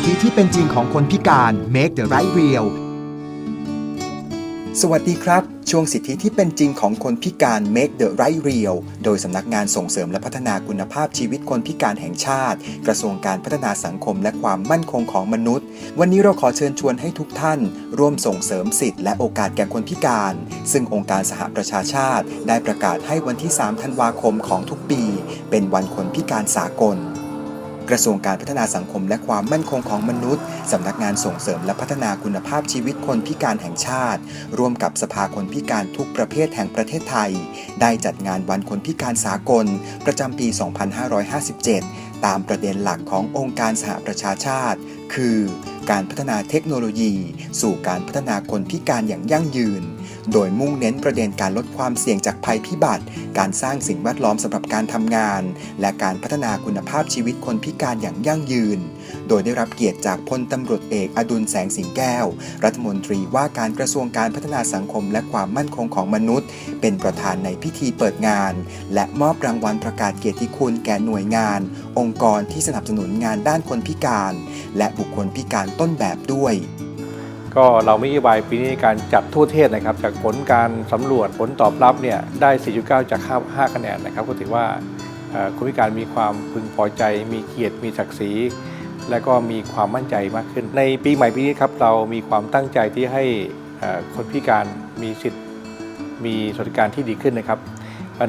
ทธิที่เป็นจริงของคนพิการ Make the right real สวัสดีครับ ช่วงสิทธิที่เป็นจริงของคนพิการ Make the right real โดยสำนักงานส่งเสริมและพัฒนาคุณภาพชีวิตคนพิการแห่งชาติ กระทรวงการพัฒนาสังคมและความมั่นคงของมนุษย์ วันนี้เราขอเชิญชวนให้ทุกท่าน ร่วมส่งเสริมสิทธิและโอกาสแก่คนพิการ ซึ่งองค์การสหประชาชาติ ได้ประกาศให้วันที่ 3 ธันวาคมของทุกปี เป็นวันคนพิการสากล กระทรวงการพัฒนาสังคมและความมั่นคงของมนุษย์ สำนักงานส่งเสริมและพัฒนาคุณภาพชีวิตคนพิการแห่งชาติ ร่วมกับสภาคนพิการทุกประเภทแห่งประเทศไทย ได้จัดงานวันคนพิการสากล ประจำปี 2557 ตามประเด็นหลักขององค์การสหประชาชาติ คือ การพัฒนาเทคโนโลยี สู่การพัฒนาคนพิการอย่างยั่งยืนโดยมุ่งเน้นประเด็นการลดความเสี่ยงจากภัยพิบัติ การสร้างสิ่งแวดล้อมสำหรับการทำงาน และการพัฒนาคุณภาพชีวิตคนพิการอย่างยั่งยืน โดยได้รับเกียรติจากพลตำรวจเอกอดุลแสงสิงแก้ว รัฐมนตรีว่าการกระทรวงการพัฒนาสังคมและความมั่นคงของมนุษย์ เป็นประธานในพิธีเปิดงาน และมอบรางวัลประกาศเกียรติคุณแก่หน่วยงาน องค์กรที่สนับสนุนงานด้านคนพิการ และบุคคลพิการต้นแบบด้วย ก็เรามีนโยบายปีนี้ในการจัดทั่วเทศนะครับ จากผลการสำรวจผลตอบรับเนี่ยได้ 4.9 จาก 5 คะแนนนะครับ ก็ถือว่าเอ่อคนพิการมีความพึงพอใจ มีเกียรติมีศักดิ์ศรีและก็มีความมั่นใจมากขึ้น ในปีใหม่ปีนี้ครับเรามีความตั้งใจที่ให้คนพิการมีสิทธิ์มีสวัสดิการที่ดีขึ้นนะครับ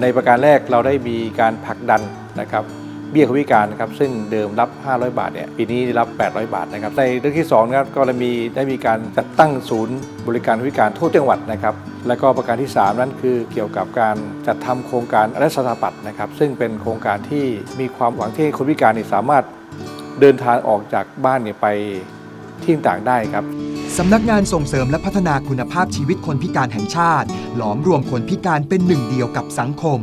ในประการแรกเราได้มีการผลักดันนะครับ เบี้ยคนพิการนะครับซึ่งเดิมรับ 500 บาทเนี่ยปีนี้ได้รับ 800 บาทนะครับในเรื่องที่2นะครับก็เลยมีได้มีการจัดตั้งศูนย์บริการคนพิการทั่วจังหวัดนะครับและก็ประการที่ 3 นั่นคือเกี่ยวกับการจัดทำโครงการรัฐสถาปัตย์นะครับซึ่งเป็นโครงการที่มีความหวังที่คนพิการเนี่ยสามารถเดินทางออกจากบ้านเนี่ยไปที่ต่างได้ครับสำนักงานส่งเสริมและพัฒนาคุณภาพชีวิตคนพิการแห่งชาติ หลอมรวมคนพิการเป็นหนึ่งเดียวกับสังคม